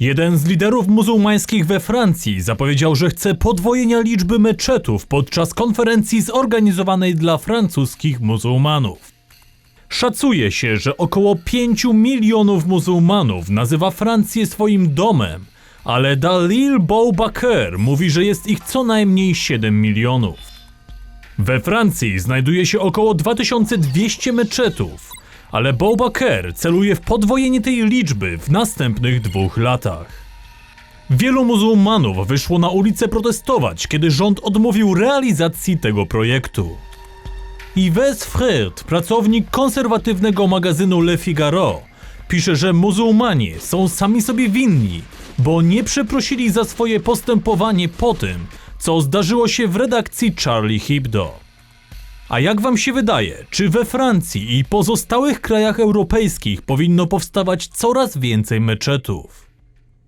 Jeden z liderów muzułmańskich we Francji zapowiedział, że chce podwojenia liczby meczetów podczas konferencji zorganizowanej dla francuskich muzułmanów. Szacuje się, że około 5 milionów muzułmanów nazywa Francję swoim domem, ale Dalil Boubaker mówi, że jest ich co najmniej 7 milionów. We Francji znajduje się około 2200 meczetów, ale Boubaker celuje w podwojenie tej liczby w następnych dwóch latach. Wielu muzułmanów wyszło na ulicę protestować, kiedy rząd odmówił realizacji tego projektu. Yves Freert, pracownik konserwatywnego magazynu Le Figaro, pisze, że muzułmanie są sami sobie winni, bo nie przeprosili za swoje postępowanie po tym, co zdarzyło się w redakcji Charlie Hebdo. A jak wam się wydaje, czy we Francji i pozostałych krajach europejskich powinno powstawać coraz więcej meczetów?